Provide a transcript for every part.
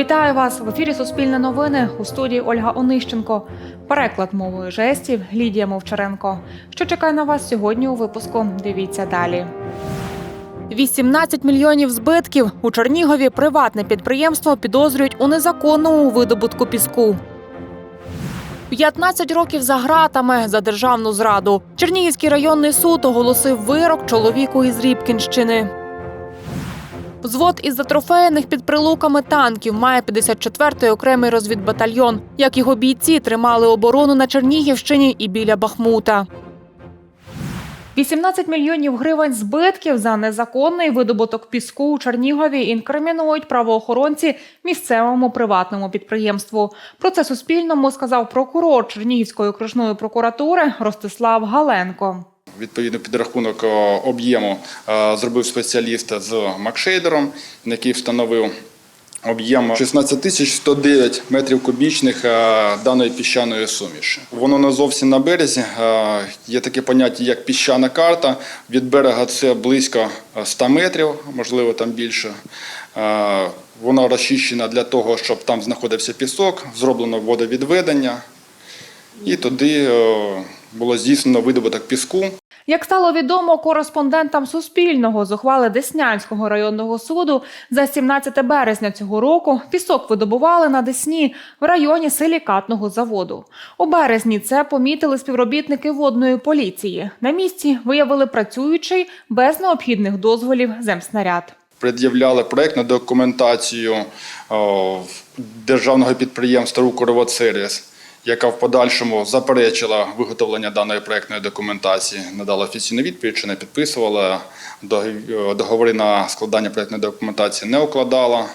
Вітаю вас в ефірі Суспільне новини у студії Ольга Онищенко. Переклад мовою жестів Лідія Мовчаренко. Що чекає на вас сьогодні у випуску? Дивіться далі. 18 мільйонів збитків у Чернігові приватне підприємство підозрюють у незаконному видобутку піску. 15 років за ґратами за державну зраду. Чернігівський районний суд оголосив вирок чоловіку із Рібкінщини. Взвод із затрофеєних під прилуками танків має 54-й окремий розвідбатальйон. Як його бійці тримали оборону на Чернігівщині і біля Бахмута. 18 мільйонів гривень збитків за незаконний видобуток піску у Чернігові інкримінують правоохоронці місцевому приватному підприємству. Про це Суспільному сказав прокурор Чернігівської окружної прокуратури Ростислав Галенко. Відповідно, підрахунок е, об'єму е, зробив спеціаліст з Макшейдером, який встановив об'єм 16 тисяч 109 метрів кубічних е, даної піщаної суміші. Воно не зовсім на березі. Є таке поняття, як піщана карта. Від берега це близько 100 метрів, можливо, там більше. Вона розчищена для того, щоб там знаходився пісок, зроблено водовідведення. І туди було здійснено видобуток піску. Як стало відомо кореспондентам Суспільного з ухвали Деснянського районного суду за 17 березня цього року пісок видобували на Десні в районі силікатного заводу. У березні це помітили співробітники водної поліції. На місці виявили працюючий без необхідних дозволів земснаряд. пред'являли проектну документацію о, державного підприємства «Укрводсервіс», яка в подальшому заперечила виготовлення даної проектної документації, надала офіційну відповідь, чи не підписувала, договори на складання проектної документації не укладала.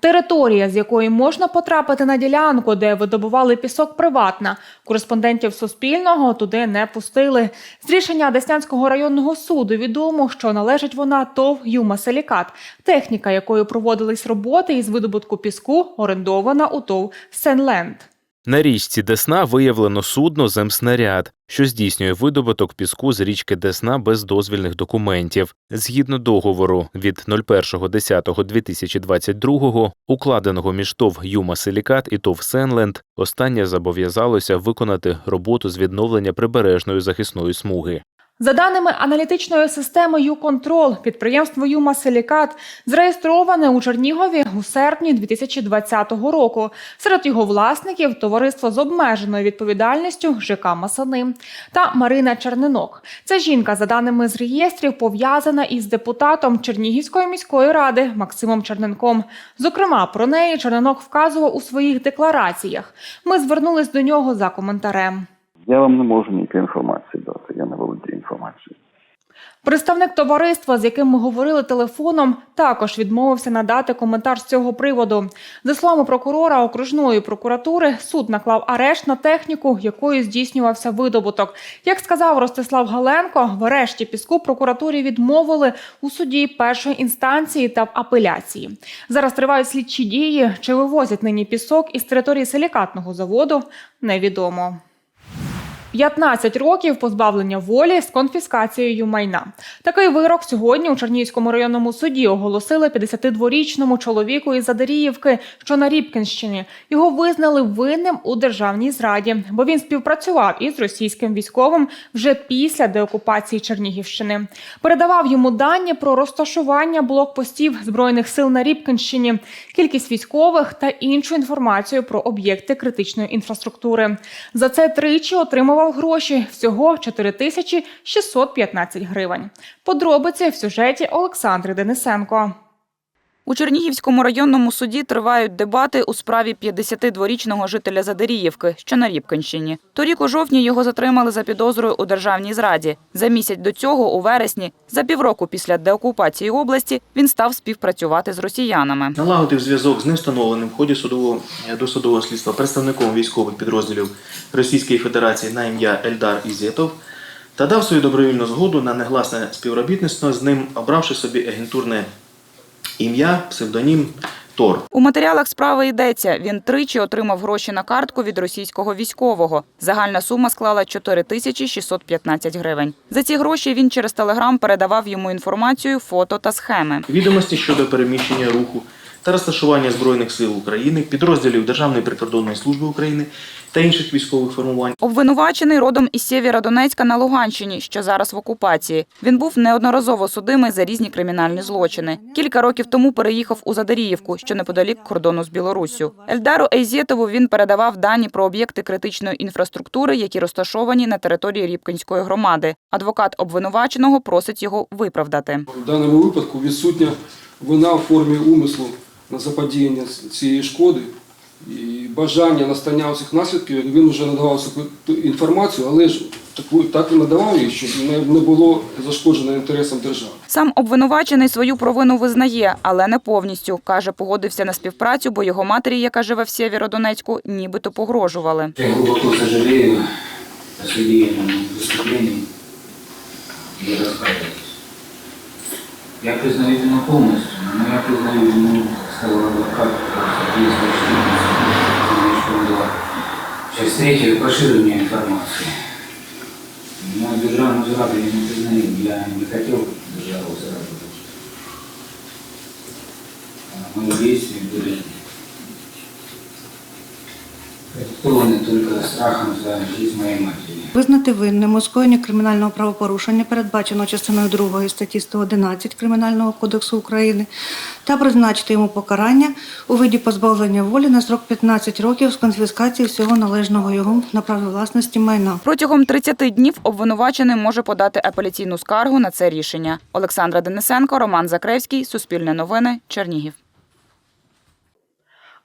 Територія, з якої можна потрапити на ділянку, де видобували пісок, приватна. Кореспондентів Суспільного туди не пустили. З рішення Деснянського районного суду відомо, що належить вона ТОВ «Юмасилікат», техніка, якою проводились роботи із видобутку піску, орендована у ТОВ «Сенленд». На річці Десна виявлено судно земснаряд, що здійснює видобуток піску з річки Десна без дозвільних документів. Згідно договору від 01.10.2022, укладеного між ТОВ Юма Силікат і ТОВ Сенленд, останнє зобов'язалося виконати роботу з відновлення прибережної захисної смуги. За даними аналітичної системи «Юконтрол», підприємство «Юмасилікат» зареєстроване у Чернігові у серпні 2020 року. Серед його власників товариство з обмеженою відповідальністю ЖК Масани та Марина Чернинок. Ця жінка, за даними з реєстрів, пов'язана із депутатом Чернігівської міської ради Максимом Черненком. Зокрема, про неї Черненок вказував у своїх деклараціях. Ми звернулись до нього за коментарем. Я вам не можу ніякої інформації дати, я не володію інформацією. Представник товариства, з яким ми говорили телефоном, також відмовився надати коментар з цього приводу. За словами прокурора окружної прокуратури, суд наклав арешт на техніку, якою здійснювався видобуток. Як сказав Ростислав Галенко, в арешті піску прокуратурі відмовили у суді першої інстанції та в апеляції. Зараз тривають слідчі дії. Чи вивозять нині пісок із території силікатного заводу, невідомо. 15 років позбавлення волі з конфіскацією майна. Такий вирок сьогодні у Чернігівському районному суді оголосили 52-річному чоловіку із Задаріївки, що на Рібкінщині. Його визнали винним у державній зраді, бо він співпрацював із російським військовим вже після деокупації Чернігівщини. Передавав йому дані про розташування блокпостів збройних сил на Рібкінщині, кількість військових та іншу інформацію про об'єкти критичної інфраструктури. За це тричі отримував гроші всього 4615 гривень. Подробиці в сюжеті Олександри Денисенко. У Чернігівському районному суді тривають дебати у справі 52-річного жителя Задеріївки, що на Рібкінщині. Торік у жовтні його затримали за підозрою у державній зраді. За місяць до цього, у вересні, за півроку після деокупації області, він став співпрацювати з росіянами. Налагодив зв'язок з невстановленим в ході судового досудового слідства представником військових підрозділів Російської Федерації на ім'я Ельдар Ізєтов та дав свою добровільну згоду на негласне співробітництво з ним, обравши собі агентурне ім'я, псевдонім Тор. У матеріалах справи йдеться, він тричі отримав гроші на картку від російського військового. Загальна сума склала 4 тисячі 615 гривень. За ці гроші він через телеграм передавав йому інформацію, фото та схеми. Відомості щодо переміщення руху та розташування Збройних сил України, підрозділів Державної прикордонної служби України та інших військових формувань. Обвинувачений родом із Сєвєродонецька на Луганщині, що зараз в окупації. Він був неодноразово судимий за різні кримінальні злочини. Кілька років тому переїхав у Задаріївку, що неподалік кордону з Білоруссю. Ельдару Ейзєтову він передавав дані про об'єкти критичної інфраструктури, які розташовані на території Рібкінської громади. Адвокат обвинуваченого просить його виправдати. В даному випадку відсутня вина в формі умислу на заподіяння цієї шкоди і бажання настання цих наслідків. Він вже надавав інформацію, але ж таку так і надавав її, щоб не, не було зашкоджено інтересам держави. Сам обвинувачений свою провину визнає, але не повністю. Каже, погодився на співпрацю, бо його матері, яка живе в Сєвєродонецьку, нібито погрожували. Я глубоко сожалею о и раскаиваюсь. Я признаю вину полностью, но я признаю вину, действующий что была часть третья поширения информации. Но державную зраду я не признаю, я не хотел державу зраду. А Мои действия были продиктованы только страхом за жизнь моей матери. Визнати винним у скоєнні кримінального правопорушення, передбаченого частиною 2 статті 111 Кримінального кодексу України, та призначити йому покарання у виді позбавлення волі на срок 15 років з конфіскації всього належного йому на право власності майна. Протягом 30 днів обвинувачений може подати апеляційну скаргу на це рішення. Олександра Денисенко, Роман Закревський, Суспільне новини, Чернігів.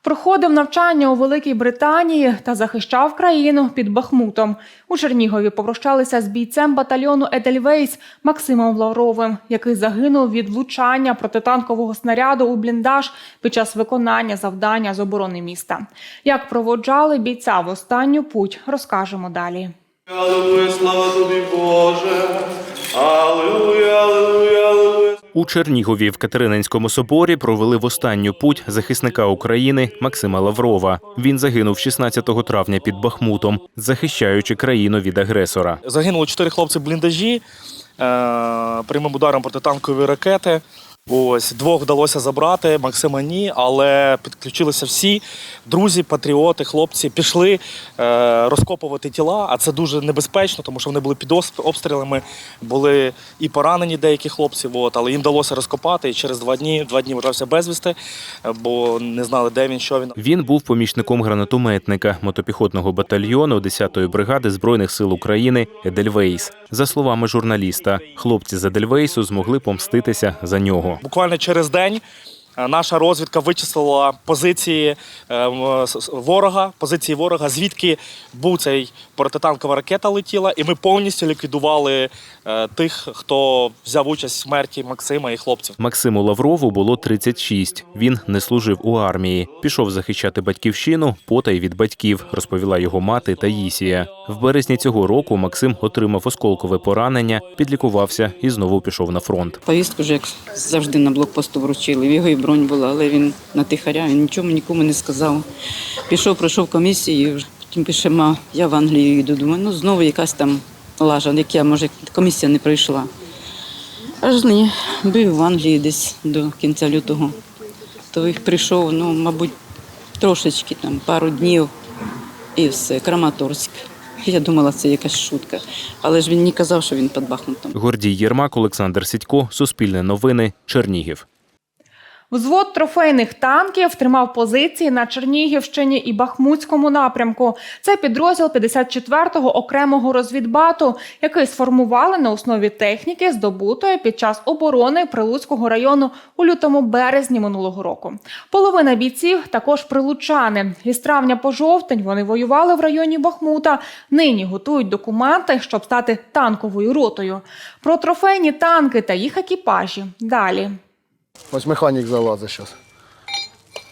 Проходив навчання у Великій Британії та захищав країну під Бахмутом. У Чернігові попрощалися з бійцем батальйону Едельвейс Максимом Лавровим, який загинув від влучання протитанкового снаряду у бліндаж під час виконання завдання з оборони міста. Як проводжали бійця в останню путь, розкажемо далі. Слава тобі, Боже. Аллилуйя, аллилуйя, аллилуйя. У Чернігові в Катерининському соборі провели в останню путь захисника України Максима Лаврова. Він загинув 16 травня під Бахмутом, захищаючи країну від агресора. Загинуло чотири хлопці бліндажі е, прямим ударом протитанкової ракети. Ось двох вдалося забрати, Максима ні, але підключилися всі друзі, патріоти, хлопці пішли е, розкопувати тіла. А це дуже небезпечно, тому що вони були під обстрілами, були і поранені деякі хлопці. От, але їм вдалося розкопати. І через два дні два дні вважався безвісти, е, бо не знали, де він, що він. Він був помічником гранатометника мотопіхотного батальйону 10-ї бригади збройних сил України Едельвейс. За словами журналіста, хлопці з Едельвейсу змогли помститися за нього. Буквально через день наша розвідка вичислила позиції е, ворога, позиції ворога, звідки був цей протитанкова ракета летіла, і ми повністю ліквідували е, тих, хто взяв участь в смерті Максима і хлопців. Максиму Лаврову було 36. Він не служив у армії. Пішов захищати батьківщину потай від батьків, розповіла його мати Таїсія. В березні цього року Максим отримав осколкове поранення, підлікувався і знову пішов на фронт. Повістку вже як завжди на блокпосту вручили. Його і бронь була, але він на тихаря, він нічому нікому не сказав. Пішов, пройшов комісію, потім пише, ма, я в Англію йду. Думаю, ну знову якась там лажа, як я, може, комісія не пройшла. Аж ні, був в Англії десь до кінця лютого. То їх прийшов, ну, мабуть, трошечки, там, пару днів і все, Краматорськ. Я думала, це якась шутка. Але ж він не казав, що він під Бахмутом. Гордій Єрмак, Олександр Сідько, Суспільне новини, Чернігів. Взвод трофейних танків тримав позиції на Чернігівщині і Бахмутському напрямку. Це підрозділ 54-го окремого розвідбату, який сформували на основі техніки, здобутої під час оборони Прилуцького району у лютому березні минулого року. Половина бійців також прилучани. Із травня по жовтень вони воювали в районі Бахмута. Нині готують документи, щоб стати танковою ротою. Про трофейні танки та їх екіпажі далі. Ось механік залазить зараз.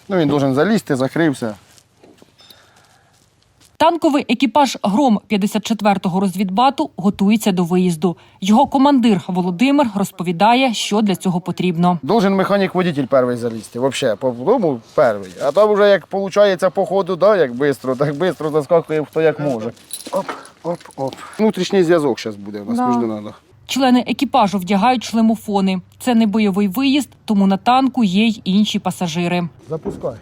Ну, він должен залізти, закрився. Танковий екіпаж Гром 54-го розвідбату готується до виїзду. Його командир Володимир розповідає, що для цього потрібно. Должен механік-водитель перший залізти. Взагалі, по дому перший. А там вже як виходить по ходу, да, як швидко, так швидко заскакує хто як може. Оп, оп, оп. Внутрішній зв'язок зараз буде у нас Да. між нами. Члени екіпажу вдягають шлемофони. Це не бойовий виїзд, тому на танку є й інші пасажири. Запускай.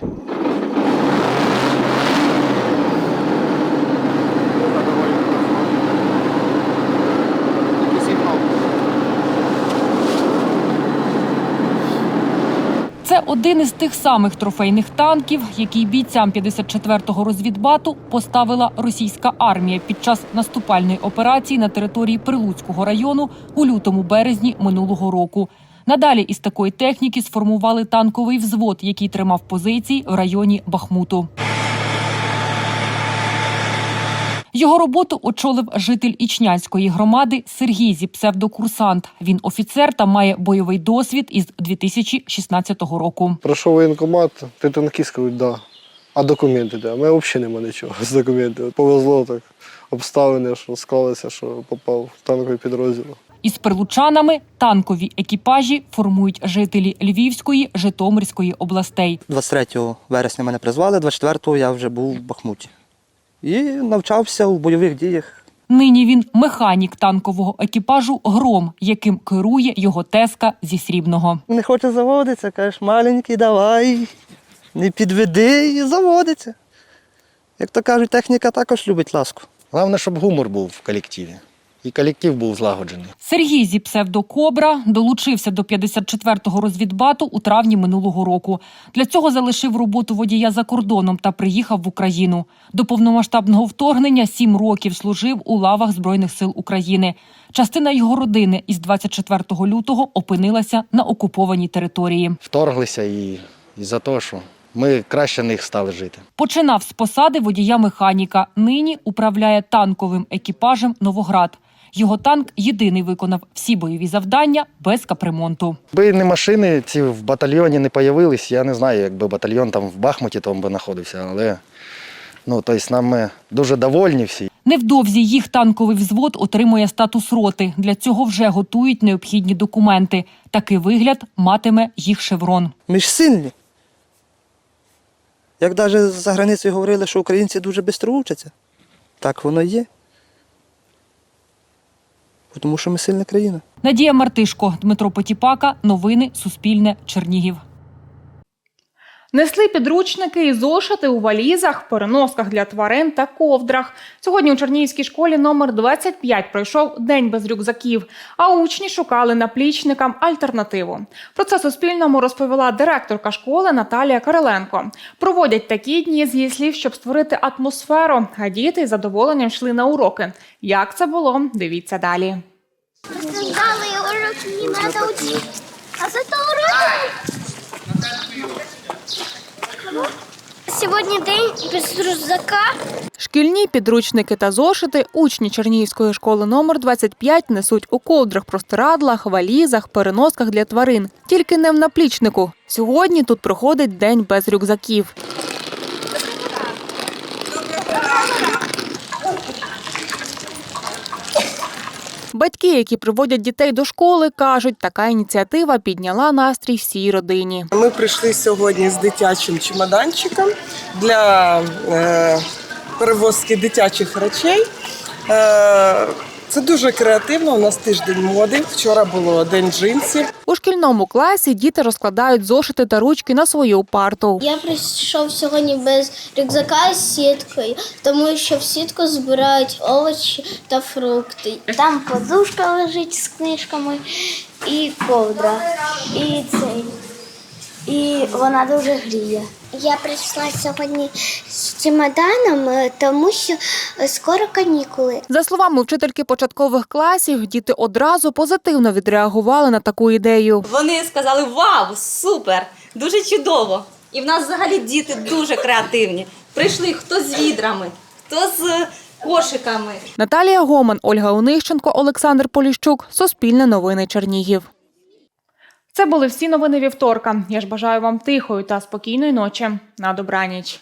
Один із тих самих трофейних танків, який бійцям 54-го розвідбату поставила російська армія під час наступальної операції на території Прилуцького району у лютому березні минулого року. Надалі із такої техніки сформували танковий взвод, який тримав позиції в районі Бахмуту. Його роботу очолив житель Ічнянської громади Сергій зі псевдокурсант. Він офіцер та має бойовий досвід із 2016 року. Пройшов воєнкомат, ти танкіст, кажуть, да. А документи де? У мене взагалі немає нічого з документами. Повезло так, обставини, що склалися, що попав в танковий підрозділ. Із прилучанами танкові екіпажі формують жителі Львівської, Житомирської областей. 23 вересня мене призвали, 24-го я вже був в Бахмуті. І навчався у бойових діях. Нині він механік танкового екіпажу Гром, яким керує його теска зі срібного. Не хоче заводитися, кажеш, маленький, давай, не підведи і заводиться. Як то кажуть, техніка також любить ласку. Головне, щоб гумор був в колективі. І колектив був злагоджений. Сергій зі псевдокобра долучився до 54-го розвідбату у травні минулого року. Для цього залишив роботу водія за кордоном та приїхав в Україну. До повномасштабного вторгнення сім років служив у лавах Збройних сил України. Частина його родини із 24 лютого опинилася на окупованій території. Вторглися і, і за те, що ми краще них стали жити. Починав з посади водія-механіка. Нині управляє танковим екіпажем Новоград. Його танк єдиний виконав всі бойові завдання без капремонту. Якби не машини ці в батальйоні не появились, я не знаю, якби батальйон там в Бахмуті там би знаходився, але ну, тобто нам ми дуже довольні всі. Невдовзі їх танковий взвод отримує статус роти. Для цього вже готують необхідні документи. Такий вигляд матиме їх шеврон. Ми ж сильні. Як навіть за границею говорили, що українці дуже швидко вчаться. Так воно і є. Тому що ми сильна країна. Надія Мартишко, Дмитро Потіпака. Новини Суспільне. Чернігів. Несли підручники і зошити у валізах, переносках для тварин та ковдрах. Сьогодні у Чернігівській школі номер 25 пройшов день без рюкзаків, а учні шукали наплічникам альтернативу. Про це Суспільному розповіла директорка школи Наталія Кириленко. Проводять такі дні з її слів, щоб створити атмосферу, а діти із задоволенням йшли на уроки. Як це було? Дивіться далі. Дали уроки не надо учить. А зато уроки... Сьогодні день без рюкзака. Шкільні підручники та зошити учні Чернігівської школи номер 25 несуть у ковдрах, простирадлах, валізах, переносках для тварин. Тільки не в наплічнику. Сьогодні тут проходить день без рюкзаків. Батьки, які приводять дітей до школи, кажуть, така ініціатива підняла настрій всій родині. Ми прийшли сьогодні з дитячим чемоданчиком для е, перевозки дитячих речей. Це дуже креативно. У нас тиждень моди. Вчора було день джинсів. У шкільному класі діти розкладають зошити та ручки на свою парту. Я прийшов сьогодні без рюкзака з сіткою, тому що в сітку збирають овочі та фрукти. Там подушка лежить з книжками і ковдра, і цей. І вона дуже гріє. Я прийшла сьогодні з чемоданом, е, тому що е, скоро канікули. За словами вчительки початкових класів, діти одразу позитивно відреагували на таку ідею. Вони сказали: Вау, супер! Дуже чудово! І в нас взагалі діти дуже креативні. Прийшли хто з відрами, хто з кошиками. Наталія Гоман, Ольга Онищенко, Олександр Поліщук. Суспільне новини Чернігів. Це були всі новини вівторка. Я ж бажаю вам тихої та спокійної ночі. На добраніч.